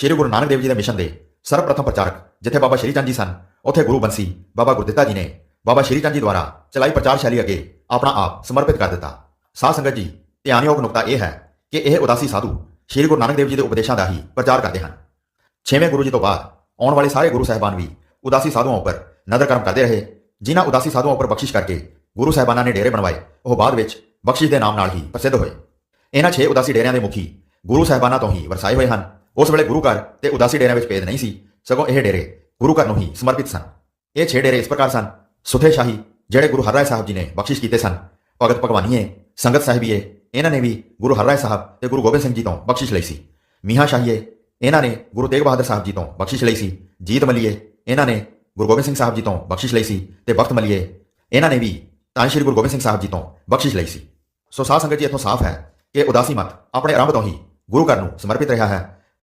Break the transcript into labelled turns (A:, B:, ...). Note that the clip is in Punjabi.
A: ਸ੍ਰੀ ਗੁਰੂ ਨਾਨਕ ਦੇਵ ਜੀ ਦੇ ਮਿਸ਼ਨ ਦੇ ਸਰਵਪ੍ਰਥਮ ਪ੍ਰਚਾਰਕ ਜਿੱਥੇ ਬਾਬਾ ਸ਼੍ਰੀ ਚੰਦ ਜੀ ਸਨ, ਉੱਥੇ ਗੁਰੂ ਬੰਸੀ ਬਾਬਾ ਗੁਰਦਿੱਤਾ ਜੀ ਨੇ ਬਾਬਾ ਸ਼੍ਰੀ ਚੰਦ ਜੀ ਦੁਆਰਾ ਚਲਾਈ ਪ੍ਰਚਾਰ ਸ਼ੈਲੀ ਅੱਗੇ ਆਪਣਾ ਆਪ ਸਮਰਪਿਤ ਕਰ ਦਿੱਤਾ। ਸਾਧ ਸੰਗਤ ਜੀ, ਧਿਆਨਯੋਗ ਨੁਕਤਾ ਇਹ ਹੈ ਕਿ ਇਹ ਉਦਾਸੀ ਸਾਧੂ ਸ੍ਰੀ ਗੁਰੂ ਨਾਨਕ ਦੇਵ ਜੀ ਦੇ ਉਪਦੇਸ਼ਾਂ ਦਾ ਹੀ ਪ੍ਰਚਾਰ ਕਰਦੇ ਹਨ। ਛੇਵੇਂ ਗੁਰੂ ਜੀ ਤੋਂ ਬਾਅਦ ਆਉਣ ਵਾਲੇ ਸਾਰੇ ਗੁਰੂ ਸਾਹਿਬਾਨ ਵੀ ਉਦਾਸੀ ਸਾਧੂਆਂ ਉੱਪਰ ਨਜ਼ਰ ਕਰਮ ਕਰਦੇ ਰਹੇ, ਜਿਨ੍ਹਾਂ ਉਦਾਸੀ ਸਾਧੂਆਂ ਉੱਪਰ ਬਖਸ਼ਿਸ਼ ਕਰਕੇ ਗੁਰੂ ਸਾਹਿਬਾਨਾਂ ਨੇ ਡੇਰੇ ਬਣਵਾਏ, ਉਹ ਬਾਅਦ ਵਿੱਚ ਬਖਸ਼ਿਸ਼ ਦੇ ਨਾਮ ਨਾਲ ਹੀ ਪ੍ਰਸਿੱਧ ਹੋਏ। ਇਹਨਾਂ 6 ਉਦਾਸੀ ਡੇਰਿਆਂ ਦੇ ਮੁਖੀ ਗੁਰੂ ਸਾਹਿਬਾਨਾਂ ਤੋਂ ਹੀ ਵਰਸਾਏ ਹੋਏ ਹਨ। ਉਸ ਵੇਲੇ ਗੁਰੂ ਘਰ ਤੇ ਉਦਾਸੀ ਡੇਰਿਆਂ ਵਿੱਚ ਭੇਦ ਨਹੀਂ ਸੀ, ਸਗੋਂ ਇਹ ਡੇਰੇ ਗੁਰੂ ਘਰ ਨੂੰ ਹੀ ਸਮਰਪਿਤ ਸਨ। ਇਹ ਛੇ ਡੇਰੇ ਇਸ ਪ੍ਰਕਾਰ ਸਨ, ਸੁਥੇ ਸ਼ਾਹੀ ਜਿਹੜੇ ਗੁਰੂ ਹਰਰਾਏ ਸਾਹਿਬ ਜੀ ਨੇ ਬਖਸ਼ਿਸ਼ ਕੀਤੇ ਸਨ। ਭਗਤ ਭਗਵਾਨੀਏ, ਸੰਗਤ ਸਾਹਿਬੀਏ, ਇਹਨਾਂ ਨੇ ਵੀ ਗੁਰੂ ਹਰਰਾਏ ਸਾਹਿਬ ਤੇ ਗੁਰੂ ਗੋਬਿੰਦ ਸਿੰਘ ਜੀ ਤੋਂ ਬਖਸ਼ਿਸ਼ ਲਈ ਸੀ। ਮੀਆਂ ਸ਼ਾਹੀਏ, ਇਹਨਾਂ ਨੇ ਗੁਰੂ ਤੇਗ ਬਹਾਦਰ ਸਾਹਿਬ ਜੀ ਤੋਂ ਬਖਸ਼ਿਸ਼ ਲਈ ਸੀ। ਜੀਤ ਮਲੀਏ, ਇਹਨਾਂ ਨੇ ਗੁਰੂ ਗੋਬਿੰਦ ਸਿੰਘ ਸਾਹਿਬ ਜੀ ਤੋਂ ਬਖਸ਼ਿਸ਼ ਲਈ ਸੀ ਤੇ ਬਖਤ ਮਲੀਏ, ਇਹਨਾਂ ਨੇ ਵੀ ਤਾਂ ਸ਼੍ਰੀ ਗੁਰੂ ਗੋਬਿੰਦ ਸਿੰਘ ਸਾਹਿਬ ਜੀ ਤੋਂ ਬਖਸ਼ਿਸ਼ ਲਈ ਸੀ। ਸੋ ਸਾਧ ਸੰਗਤ ਜੀ, ਇੱਥੋਂ ਸਾਫ਼ ਹੈ ਕਿ ਉਦਾਸੀ ਮਤ ਆਪਣੇ ਆਰੰਭ ਤੋਂ ਹੀ ਗੁਰੂ ਘਰ ਨੂੰ ਸਮਰਪਿਤ ਰਿਹਾ ਹੈ।